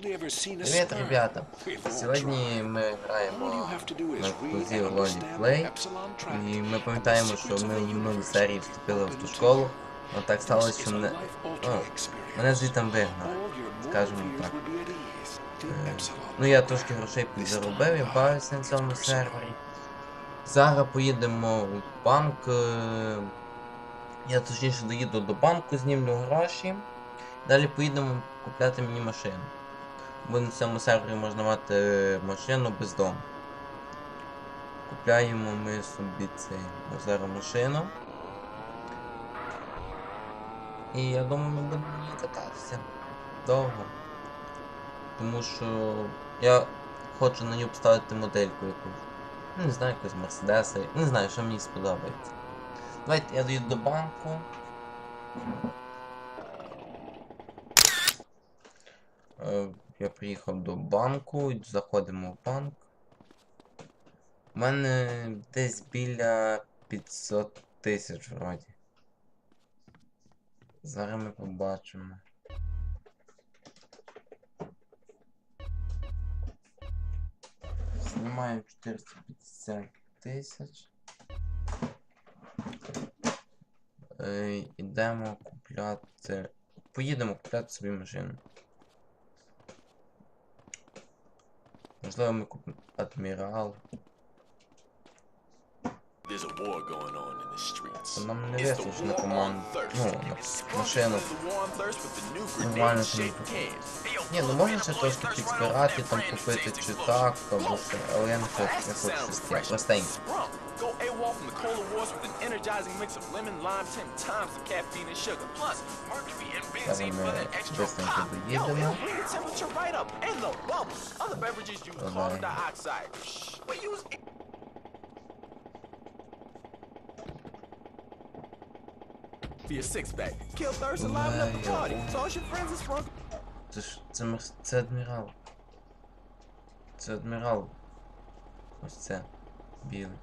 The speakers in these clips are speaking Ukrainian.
Привіт, ребята! Сьогодні ми граємо на кузі Лолі Плей. І ми пам'ятаємо, що ми в минулій серії вступили в ту школу. Но так сталося, що мене. О, мене звідти вигнали, скажімо так. Е, Ну я трошки грошей підзаробив, я бавився на цьому сервері. Зараз поїдемо в банк. е, Я точніше доїду до банку, знімлю гроші. Далі поїдемо купляти мені машину. Бо на цьому сервері можна мати машину без дому. Купляємо ми собі цей зараз машину. І я думаю, ми будемо ній кататися довго. Тому що я хочу на ній поставити модельку якусь. Ну, не знаю, якусь Мерседеса. Не знаю, що мені сподобається. Давайте я доїду до банку. Е, Я приїхав до банку, заходимо в банк. У мене десь біля 500 тисяч вроді. Зараз ми побачимо. Знімаємо 450 тисяч. Е, Ідемо купляти. Поїдемо купляти собі машину. Можливо, ми купимо адмірал. Та нам не the вистачить на команду. Ну, на машину. Нормально cans. Hey, yo, Ні, ну можна ще трошки off там купити чи так, або що, але я не хочу, я хочу щось простеньке. Rum. Go AWOL from the cola wars with an energizing mix of lemon, lime, 10 times the caffeine and sugar. Plus, mercury and benzene ми for that extra швидко pop. Yo, доїдемо. it'll bring the temperature right up and the bubbles. Other beverages use Давай. carbon dioxide. Shh, we use for your six pack. Kill thirst and liven up the Ой, party. ой. Toss your friends and sprunk. Це ж це мерс... це адмірал. Це адмірал. Ось це. Білий.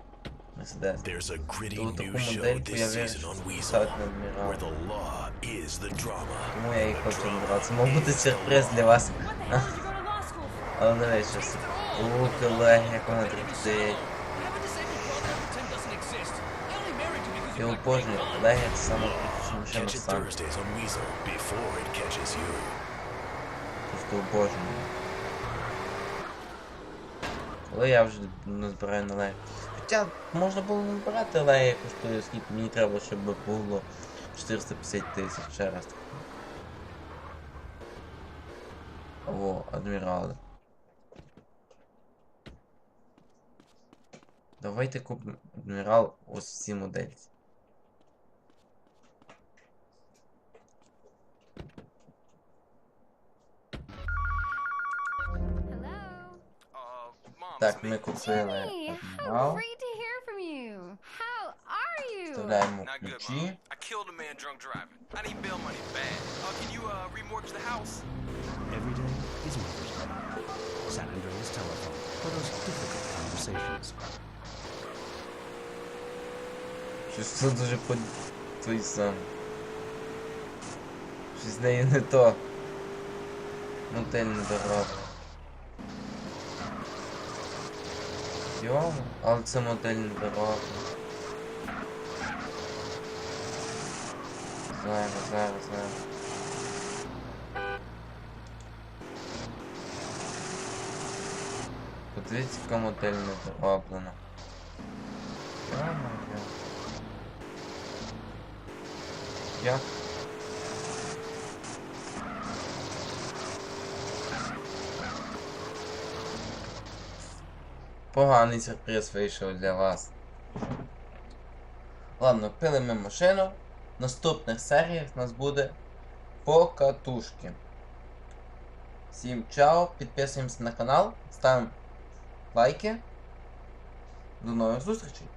Мерседес. There's a gritty Тут new таку show модельку this я season вирішив on Weasel, писати на адмірал. where the law is the drama. Тому я і хочу адмірал. Це мав бути сюрприз для вас. Але не вийшло. У, колеги, як вона дрифтить. Я обожнюю. Колеги, це саме машина Catch it сам. Thursdays on Weasel before it catches you. Просто обожнюю. Але я вже назбираю на легі. Хоча можна було не але я якось, то мені треба, щоб було 450 тисяч раз. О, адмірали. Давайте купимо адмірал ось ці модельці. Tak my kupujemy Hey, how no. great to hear from you. How are you? Dodaję mu Not good, Mom. kluci. I killed a man drunk driving. I need bail money bad. Uh, can you uh, remortgage the house? Every day is Mother's Day. San Andreas Telephone for those difficult conversations. Przecież co to, że po... To jest tam. Przyznajemy to. No ten dorowy. Дорога. Але це модель не дорога. Зараз, зараз, зараз. Подивіться, яка модель не дороблена. Йо-моє. Як? Поганий сюрприз вийшов для вас. Ладно, пилимо машину. В наступних серіях у нас буде покатушки. Всім чао, підписуємося на канал, ставимо лайки. До нових зустрічей!